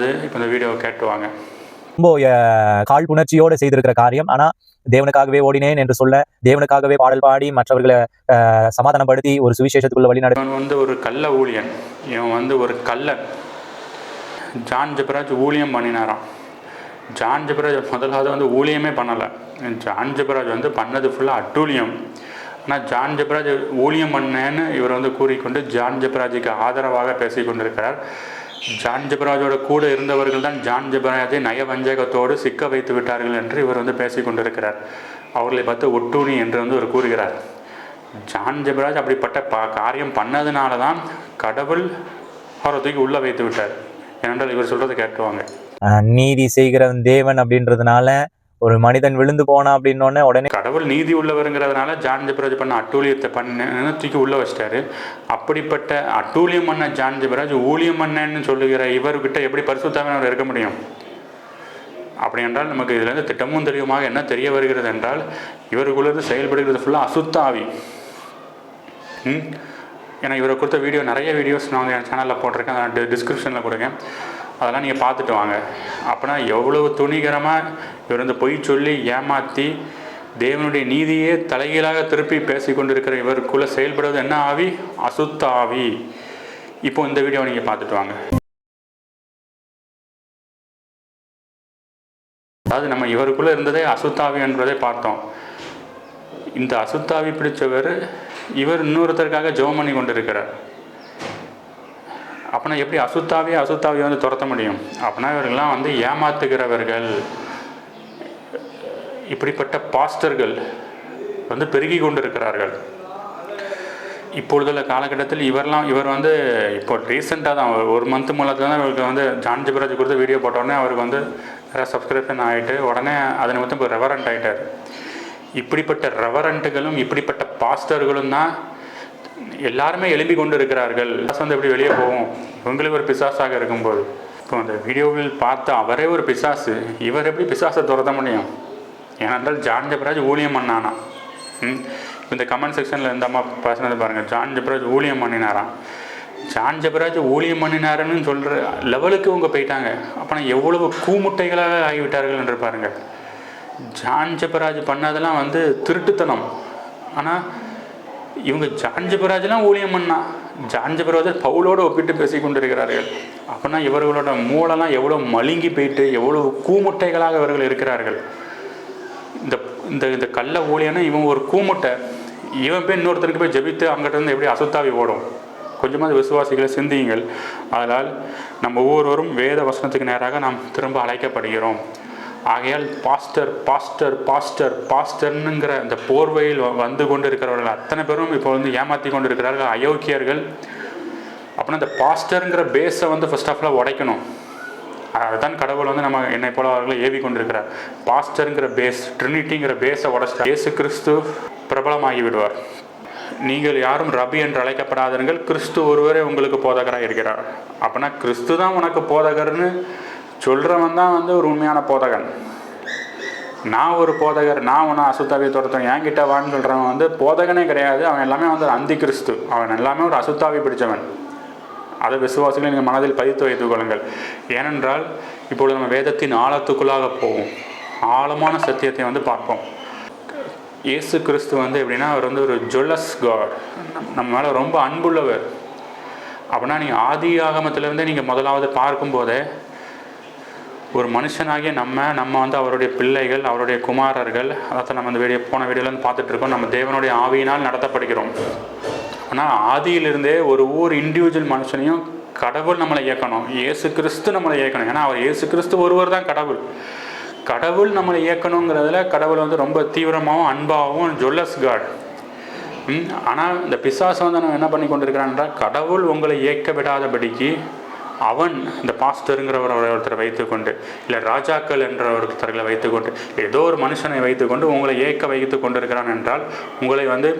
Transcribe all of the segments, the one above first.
என்னது இப்போ இந்த வீடியோவை கேட்டுவாங்க. ரொம்ப காழ்ப்புணர்ச்சியோட செய்திருக்கிற காரியம். ஆனா தேவனுக்காகவே ஓடினேன் என்று சொல்ல தேவனுக்காகவே பாடல் பாடி மற்றவர்களை சமாதானப்படுத்தி ஒரு சுவிசேஷத்துக்குள்ள வழி இவன் வந்து ஒரு கள்ள ஊழியன். இவன் வந்து ஒரு கள்ளன். ஜான் ஜெபராஜ் ஊழியம் பண்ணினாராம். ஜான் ஜெபராஜ் முதலாவது வந்து ஊழியமே பண்ணலை. ஜான் ஜெபராஜ் வந்து பண்ணது ஃபுல்லாக அட்டூழியம். ஆனால் ஜான் ஜெபராஜ் ஊழியம் பண்ணேன்னு இவர் வந்து கூறிக்கொண்டு ஜான் ஜெபராஜுக்கு ஆதரவாக பேசிக் கொண்டிருக்கிறார் ஜான் ஜபராஜோட கூட இருந்தவர்கள் தான் ஜான் ஜபராஜை நயவஞ்சகத்தோடு சிக்க வைத்து விட்டார்கள் என்று இவர் வந்து பேசிக் கொண்டிருக்கிறார். அவர்களை பார்த்து ஒட்டுணி என்று வந்து இவர் கூறுகிறார். ஜான் ஜபராஜ் அப்படிப்பட்ட பா காரியம் பண்ணதுனால தான் கடவுள் அவரை தூக்கி உள்ளே வைத்து விட்டார். ஏனென்றால் இவர் சொல்கிறத கேட்டுவாங்க நீதி செய்கிறவன் தேவன் அப்படின்றதுனால ஒரு மனிதன் விழுந்து போனா அப்படின்னோடனே உடனே கடவுள் நீதி உள்ளவருங்கிறதுனால ஜான் ஜெபராஜ் பண்ண அட்டூழியத்தை பண்ண தூக்கி உள்ளே வச்சிட்டாரு? அப்படிப்பட்ட அட்டூழியம் பண்ண ஜான் ஜெபராஜ் ஊழியம் பண்ணன்னு சொல்லுகிற இவர்கிட்ட எப்படி பரிசுத்தவன் இருக்க முடியும்? அப்படி என்றால் நமக்கு இதுலேருந்து திட்டமும் தெளிவுமாக என்ன தெரிய வருகிறது என்றால் இவருக்குள்ளது செயல்படுகிறது ஃபுல்லாக அசுத்தாவி ஏன்னா இவரை கொடுத்த வீடியோ நிறைய வீடியோஸ் நான் வந்து என் சேனலில் போட்டிருக்கேன். அதை டிஸ்கிரிப்ஷனில் கொடுங்க அதெல்லாம் நீங்கள் பார்த்துட்டு வாங்க. அப்படின்னா எவ்வளவு துணிகரமாக இவர் வந்து பொய் சொல்லி ஏமாற்றி தேவனுடைய நீதியே தலைகீழாக திருப்பி பேசி கொண்டிருக்கிற இவருக்குள்ளே செயல்படுவது என்ன ஆவி? அசுத்த ஆவி இப்போ இந்த வீடியோவை நீங்கள் பார்த்துட்டு வாங்க. அதாவது நம்ம இவருக்குள்ளே இருந்ததே அசுத்தாவி என்பதை பார்த்தோம். இந்த அசுத்தாவி பிடிச்சவர் இவர் இன்னொருத்தருக்காக ஜெபம் பண்ணி கொண்டிருக்கிறார். அப்போனா எப்படி அசுத்தாவே அசுத்தாவே வந்து துரத்த முடியும்? அப்படின்னா இவர்கள்லாம் வந்து ஏமாத்துகிறவர்கள். இப்படிப்பட்ட பாஸ்டர்கள் வந்து பெருகி கொண்டிருக்கிறார்கள். இப்பொழுதுள்ள காலகட்டத்தில் இவரெல்லாம் இவர் வந்து இப்போ ரீசெண்டாக தான் ஒரு- மந்த் மூலத்தில் தான் இவருக்கு வந்து ஜான் ஜிபராஜ் கொடுத்து வீடியோ போட்டோடனே அவருக்கு வந்து நிறைய சப்ஸ்கிரிப்ஷன் ஆகிட்டு உடனே அதை நிமித்தம் இப்போ ரெவரண்ட் ஆகிட்டார் இப்படிப்பட்ட ரெவரண்ட்டுகளும் இப்படிப்பட்ட பாஸ்டர்களும் தான் எல்லாருமே எழும்பி கொண்டு இருக்கிறார்கள் பிசாசு வந்து எப்படி வெளியே போகும்? இவங்களுக்கு ஒரு பிசாசாக இருக்கும்போது. இப்போ அந்த வீடியோவில் பார்த்தா அவரே ஒரு பிசாசு. இவர் எப்படி பிசாசை துரத்த முடியும்? ஏனென்றால் ஜான் ஜபராஜ் ஊழியம் பண்ணானா ம்? இந்த கமெண்ட் செக்ஷனில் இந்த அம்மா பேசுனது பாருங்கள் ஜான் ஜபராஜ் ஊழியம் பண்ணினாராம். ஜான் ஜபராஜ் ஊழியம் பண்ணினாருன்னு சொல்கிற லெவலுக்கு இவங்க போயிட்டாங்க. அப்போனா எவ்வளவு கூமுட்டைகளாக ஆகிவிட்டார்கள் என்று பாருங்கள் ஜான் ஜபராஜ் பண்ணதெல்லாம் வந்து திருட்டுத்தனம். ஆனால் இவங்க ஜான் ஜெபராஜ்லாம் ஊழியம் பண்ணா. ஜான் பவுலோடு ஒப்பிட்டு பேசி கொண்டிருக்கிறார்கள். அப்படின்னா இவர்களோட மூளைலாம் எவ்வளோ மழுங்கி போயிட்டு எவ்வளோ கூமுட்டைகளாக இவர்கள் இருக்கிறார்கள். இந்த இந்த இந்த கள்ள ஊழியனா இவன் ஒரு கூமுட்டை. இவன் போய் இன்னொருத்தருக்கு போய் ஜபித்து அங்கிட்டிருந்து எப்படி அசுத்தாவி ஓடும். கொஞ்சமாவது விசுவாசிகளை சிந்தியுங்கள். அதனால் நம்ம ஒவ்வொருவரும் வேத வசனத்துக்கு நேராக நாம் திரும்ப அழைக்கப்படுகிறோம். ஆகையால் பாஸ்டர் பாஸ்டர் பாஸ்டர் பாஸ்டர்னுங்கிற அந்த போர்வையில் வந்து கொண்டு இருக்கிறவர்கள் அத்தனை பேரும் இப்போ வந்து ஏமாற்றி கொண்டு இருக்கிறார்கள் அயோக்கியர்கள். அப்படின்னா இந்த பாஸ்டருங்கிற பேஸை வந்து ஃபஸ்ட் ஆஃப் ஆல் உடைக்கணும். அதுதான் கடவுள் வந்து நம்ம என்னை போல அவர்களை ஏவி கொண்டிருக்கிறார். பாஸ்டருங்கிற பேஸ் ட்ரினிட்டிங்கிற பேஸை உடச்சிட்டா இயேசு கிறிஸ்து பிரபலமாகி விடுவார். நீங்கள் யாரும் ரபி என்று அழைக்கப்படாதீர்கள் கிறிஸ்து ஒருவரே உங்களுக்கு போதகராக இருக்கிறார். அப்படின்னா கிறிஸ்து தான் உனக்கு போதகர்னு சொல்கிறவன் தான் வந்து ஒரு உண்மையான போதகன். நான் ஒரு போதகர் நான் ஒன்று அசுத்தாவியை துரத்தன் என்கிட்ட வான்னு சொல்கிறவன் வந்து போதகனே கிடையாது. அவன் எல்லாமே வந்து அந்தி கிறிஸ்து அவன் எல்லாமே ஒரு அசுத்தாவி பிடிச்சவன். அதை விசுவாசிகளை நீங்கள் மனதில் பதித்து வைத்துக் கொள்ளுங்கள். ஏனென்றால் இப்பொழுது நம்ம வேதத்தின் ஆழத்துக்குள்ளாக போவோம். ஆழமான சத்தியத்தை வந்து பார்ப்போம். இயேசு கிறிஸ்து வந்து எப்படின்னா அவர் வந்து ஒரு ஜுவல்லஸ் காட் நம்ம மேலே ரொம்ப அன்புள்ளவர். அப்படின்னா நீங்கள் ஆதி ஆகமத்திலேருந்தே நீங்கள் முதலாவது பார்க்கும்போதே ஒரு மனுஷனாகிய நம்ம நம்ம வந்து அவருடைய பிள்ளைகள் அவருடைய குமாரர்கள் அதாவது நம்ம இந்த வீடியோ போன வீடியோலேருந்து பார்த்துட்டு இருக்கோம். நம்ம தேவனுடைய ஆவியினால் நடத்தப்படுகிறோம். ஆனால் ஆதியிலிருந்தே ஒரு ஒவ்வொரு இண்டிவிஜுவல் மனுஷனையும் கடவுள் நம்மளை இயக்கணும். இயேசு கிறிஸ்து நம்மளை இயக்கணும். ஏன்னா அவர் இயேசு கிறிஸ்து ஒருவர் தான் கடவுள். கடவுள் நம்மளை இயக்கணுங்கிறதுல கடவுள் வந்து ரொம்ப தீவிரமாகவும் அன்பாகவும் ஜொல்லஸ் காட் ஆனால் இந்த பிசாசு வந்து நம்ம என்ன பண்ணி கொண்டிருக்கிறான்றா கடவுள் உங்களை இயக்க விடாதபடிக்கு அவன் இந்த பாஸ்டருங்கிறவர் ஒருத்தரை வைத்துக்கொண்டு இல்லை ராஜாக்கள் என்ற ஒருத்தர்களை வைத்துக்கொண்டு ஏதோ ஒரு மனுஷனை வைத்துக்கொண்டு உங்களை ஏக்க வைத்து கொண்டிருக்கிறான் என்றால் உங்களை வந்து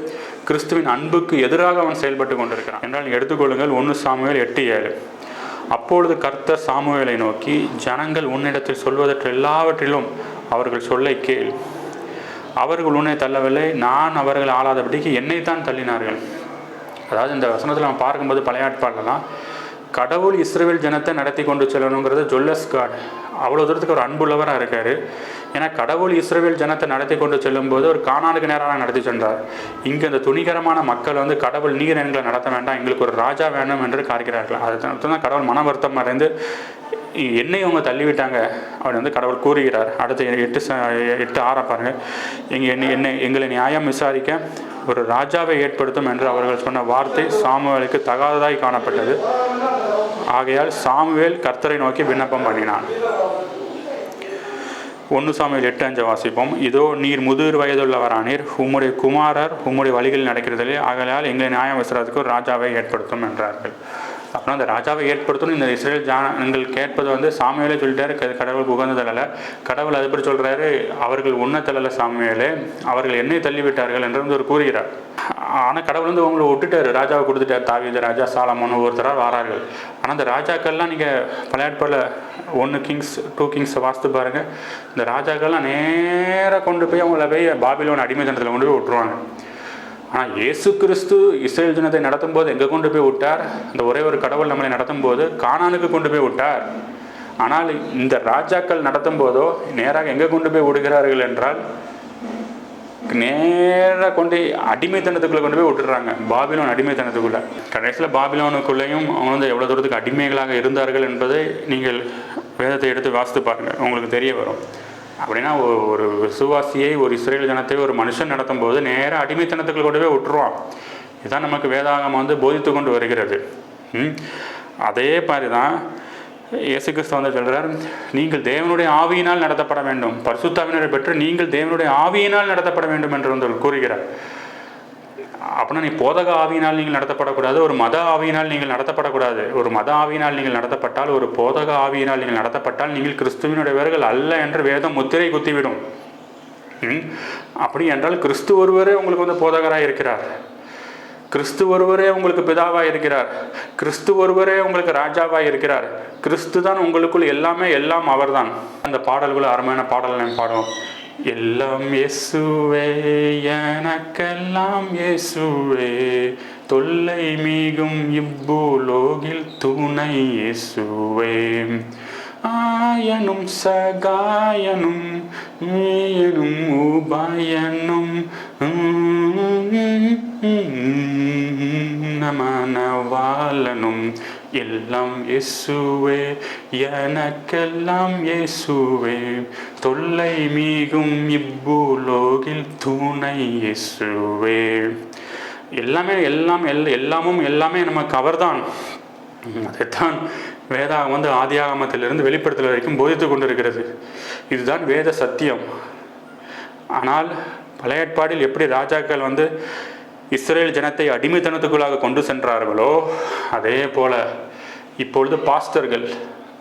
கிறிஸ்துவின் அன்புக்கு எதிராக அவன் செயல்பட்டு கொண்டிருக்கிறான். என்றால் எடுத்துக்கொள்ளுங்கள் ஒன்று சாமுவேல் எட்டு ஏழு. அப்பொழுது கர்த்தர் சாமுவேலை நோக்கி ஜனங்கள் உன்னிடத்தில் சொல்வதற்கு எல்லாவற்றிலும் அவர்கள் சொல்லை கேள். அவர்கள் உன்னை தள்ளவில்லை நான் அவர்கள் ஆளாதபடிக்கு என்னைத்தான் தள்ளினார்கள். அதாவது இந்த வசனத்தில் நம்ம பார்க்கும்போது பழைய ஏற்பாடுலாம் கடவுள் இஸ்ரேல் ஜனத்தை நடத்தி கொண்டு செல்லணுங்கிறது ஜொல்லஸ் காட். அவ்வளோ தூரத்துக்கு ஒரு அன்புள்ளவராக இருக்கார். ஏன்னா கடவுள் இஸ்ரேல் ஜனத்தை நடத்தி கொண்டு செல்லும்போது ஒரு காணானுக்கு நேராக நடத்தி சென்றார். இங்கே இந்த துணிகரமான மக்கள் வந்து கடவுள் நீர் எங்களை நடத்த வேண்டாம் எங்களுக்கு ஒரு ராஜா வேணும் என்று காரிக்கிறார்கள் அது தான் கடவுள் மன வருத்தம் அடைந்து என்னை அவங்க தள்ளிவிட்டாங்க. அவர் வந்து கடவுள் கூறுகிறார். அடுத்த எட்டு எட்டு ஆறாம் பாருங்கள் எங்கள் என்னை என்னை எங்களை நியாயம் விசாரிக்க ஒரு ராஜாவை ஏற்படுத்தும் என்று அவர்கள் சொன்ன வார்த்தை சாமுவேலுக்கு தகாததாய் காணப்பட்டது. ஆகையால் சாமுவேல் கர்த்தரை நோக்கி விண்ணப்பம் பண்ணினான். ஒன்று சாமியில் எட்டு அஞ்சு வாசிப்போம். இதோ நீர் முதிர் வயதுள்ளவரானீர். உம்முடைய குமாரர் உம்முடைய வழிகளில் நடக்கிறதில்லை ஆகையால் எங்களை நியாயம் விசாரத்துக்கு ஒரு ராஜாவை ஏற்படுத்தும் என்றார்கள். அப்புறம் அந்த ராஜாவை ஏற்படுத்தணும். இந்த இஸ்ரேல் ஜானங்கள் கேட்பது வந்து சாமியலே சொல்லிட்டாரு. க- கடவுள் உகந்ததல்ல கடவுள் அது எப்படி சொல்கிறாரு அவர்கள் உன்னத்தல்ல சாமியலே அவர்கள் என்னை தள்ளிவிட்டார்கள் என்று வந்து கூறுகிறார். ஆனால் கடவுள் வந்து உங்களை விட்டுட்டாரு ராஜாவை கொடுத்துட்டார். தாவீது ராஜா சாலமோன் ஒவ்வொருத்தராக வரார்கள். ஆனால் அந்த ராஜாக்கள்லாம் நீங்கள் பழையாட்பாடில் ஒன்று கிங்ஸ் டூ கிங்ஸ் வாஸ்து பாருங்கள் இந்த ராஜாக்கள்லாம் நேராக கொண்டு போய் அவங்கள போய் பாபிலோன் அடிமைத்தனத்தில் கொண்டு போய் விட்டுருவாங்க. ஆனால் இயேசு கிறிஸ்து இஸ்ரேல் ஜனத்தை நடத்தும் போது எங்கே கொண்டு போய் விட்டார்? இந்த ஒரே ஒரு கடவுள் நம்மளை நடத்தும் போது காணானுக்கு கொண்டு போய் விட்டார். ஆனால் இந்த ராஜாக்கள் நடத்தும் போதோ நேராக எங்கே கொண்டு போய் விடுகிறார்கள் என்றால் நேராக கொண்டு அடிமைத்தனத்துக்குள்ளே கொண்டு போய் விட்டுறாங்க பாபிலோன் அடிமைத்தனத்துக்குள்ள. கடைசியில் பாபிலோனுக்குள்ளேயும் அவங்க வந்து எவ்வளோ தூரத்துக்கு அடிமைகளாக இருந்தார்கள் என்பதை நீங்கள் வேதத்தை எடுத்து வாசித்து பாருங்கள் உங்களுக்கு தெரிய வரும். அப்படின்னா ஒரு விசுவாசியை ஒரு இஸ்ரேல் ஜனத்தை ஒரு மனுஷன் நடத்தும் போது நேராக அடிமைத்தனத்துக்குள்ள கொண்டு போய் விட்டுருவான். இதுதான் நமக்கு வேதாகம் வந்து போதித்து கொண்டு வருகிறது. அதே மாதிரி தான் இயேசு கிறிஸ்து வந்து சொல்கிறார் நீங்கள் தேவனுடைய ஆவியினால் நடத்தப்பட வேண்டும். பரிசுத்தாவினரை பெற்று நீங்கள் தேவனுடைய ஆவியினால் நடத்தப்பட வேண்டும் என்று வந்து கூறுகிறார். அப்படின்னா நீ போதக ஆவியினால் நீங்கள் நடத்தப்படக்கூடாது ஒரு மத ஆவியினால் நீங்கள் நடத்தப்படக்கூடாது. ஒரு மத ஆவியினால் நீங்கள் நடத்தப்பட்டால் ஒரு போதக ஆவியினால் நீங்கள் நடத்தப்பட்டால் நீங்கள் கிறிஸ்துவினுடையவர்கள் அல்ல என்று வேதம் முத்திரை குத்திவிடும். ம்? அப்படி என்றால் கிறிஸ்து ஒருவரே உங்களுக்கு வந்து போதகராக இருக்கிறார் கிறிஸ்து ஒருவரே உங்களுக்கு பிதாவாக இருக்கிறார். கிறிஸ்து ஒருவரே உங்களுக்கு ராஜாவாக இருக்கிறார். கிறிஸ்து தான் உங்களுக்குள் எல்லாமே எல்லாம் அவர்தான். அந்த பாடல்கள் அருமையான பாடல் நாம் பாடுவோம். எல்லாம் இயேசுவே எனக்கெல்லாம் இயேசுவே. தொல்லை மிகும் இவ்வூலோகில் துணை இயேசுவே. ஆயனும் சகாயனும் மீயனும் உபாயனும் எல்லாம் இயேசுவே எனக்கெல்லாம் இயேசுவே. தொல்லை மீகும் இப்பூலோகில் துணை இயேசுவே. எல்லாமே எல்லாம் எல் எல்லாமும் எல்லாமே நம்ம கவர் தான் அதைத்தான் வேதா வந்து ஆதியாகமத்திலிருந்து வெளிப்படுத்தல் வரைக்கும் போதித்து கொண்டிருக்கிறது. இதுதான் வேத சத்தியம். ஆனால் பழைய ஏற்பாடில் எப்படி ராஜாக்கள் வந்து இஸ்ரேல் ஜனத்தை அடிமைத்தனத்துக்குள்ளாக கொண்டு சென்றார்களோ அதே போல இப்பொழுது பாஸ்டர்கள்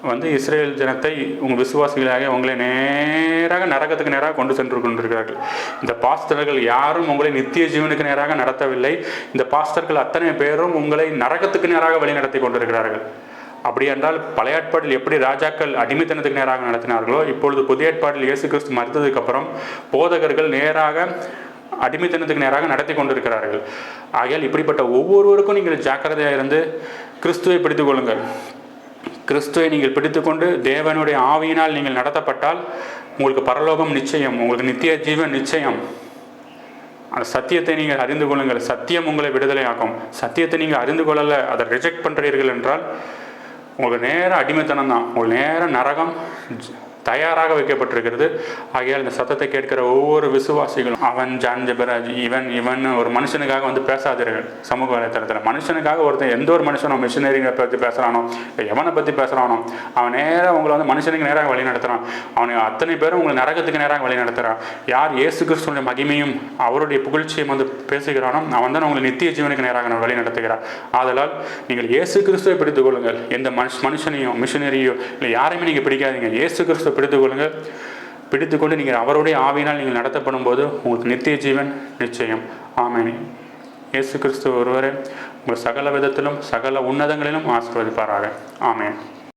வந்து இஸ்ரேல் ஜனத்தை உங்கள் விசுவாசிகளாக உங்களை நேராக நரகத்துக்கு நேராக கொண்டு சென்று கொண்டிருக்கிறார்கள் இந்த பாஸ்டர்கள் யாரும் உங்களை நித்திய ஜீவனுக்கு நேராக நடத்தவில்லை. இந்த பாஸ்டர்கள் அத்தனை பேரும் உங்களை நரகத்துக்கு நேராக வழி நடத்தி கொண்டிருக்கிறார்கள். அப்படி என்றால் பழைய ஏற்பாட்டில் எப்படி ராஜாக்கள் அடிமைத்தனத்துக்கு நேராக நடத்தினார்களோ இப்பொழுது புதிய ஏற்பாட்டில் இயேசு கிறிஸ்து மறுத்ததுக்கு அப்புறம் போதகர்கள் நேராக அடிமைத்தனத்துக்கு நேராக நடத்தி கொண்டிருக்கிறார்கள். ஆகையால் இப்படிப்பட்ட ஒவ்வொருவருக்கும் நீங்கள் ஜாக்கிரதையாக இருந்து கிறிஸ்துவை பிடித்துக் கொள்ளுங்கள். கிறிஸ்துவை நீங்கள் பிடித்துக்கொண்டு தேவனுடைய ஆவியினால் நீங்கள் நடத்தப்பட்டால் உங்களுக்கு பரலோகம் நிச்சயம் உங்களுக்கு நித்திய ஜீவன் நிச்சயம். அந்த சத்தியத்தை நீங்கள் அறிந்து கொள்ளுங்கள். சத்தியம் உங்களை விடுதலை ஆகும் சத்தியத்தை நீங்கள் அறிந்து கொள்ளலை அதை ரிஜெக்ட் பண்ணுறீர்கள் என்றால் உங்களுக்கு நேரம் அடிமைத்தனம் தான் உங்களுக்கு நேரம் நரகம் ஜ- தயாராக வைக்கப்பட்டிருக்கிறது. ஆகையால் இந்த சத்தத்தை கேட்கிற ஒவ்வொரு விசுவாசிகளும் அவன் ஜான் ஜபராஜ் இவன் இவன் ஒரு மனுஷனுக்காக வந்து பேசாதீர்கள். சமூக வலைத்தளத்தில். மனுஷனுக்காக ஒருத்தன் எந்த ஒரு மனுஷனும் மிஷினரிங்களை பற்றி பேசுகிறானோ எவனை பற்றி பேசுகிறானோ அவன் நேராக உங்களை வந்து மனுஷனுக்கு நேராக வழி நடத்துகிறான் அவனுக்கு அத்தனை பேரும் உங்களை நரகத்துக்கு நேராக வழி நடத்துகிறான் யார் இயேசு கிறிஸ்துடைய மகிமையும் அவருடைய புகழ்ச்சியும் வந்து பேசுகிறானோ அவன் தான் உங்களை நித்திய ஜீவனுக்கு நேராக வழி நடத்துகிறார். ஆதலால் நீங்கள் இயேசு கிறிஸ்துவை பிடித்துக் கொள்ளுங்கள். எந்த மனுஷ மனுஷனையோ மிஷினரியோ இல்லை யாரையுமே நீங்கள் பிடிக்காதீங்க. இயேசு கிறிஸ்துவை பிடித்து கொள்ளுங்கள் பிடித்துக்கொண்டு நீங்கள் அவருடைய ஆவியினால் நீங்கள் நடத்தப்படும் போது உங்களுக்கு நித்திய ஜீவன் நிச்சயம். ஆமேனி. இயேசு கிறிஸ்து ஒருவரே உங்கள் சகல விதத்திலும் சகல உன்னதங்களிலும் ஆசீர்வதிப்பாராக. ஆமேன்.